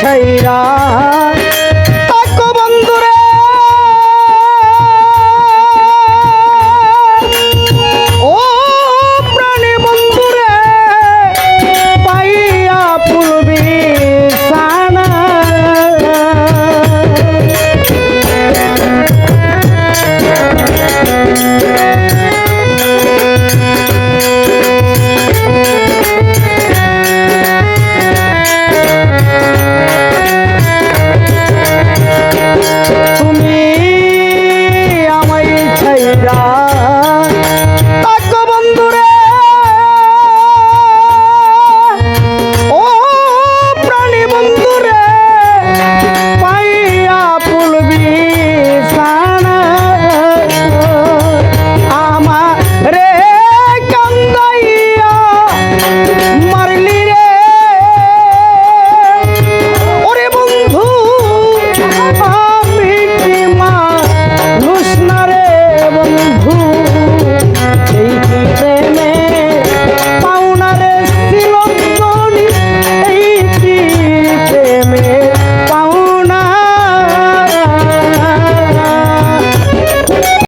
ছাইরা থাকো বন্ধুরা।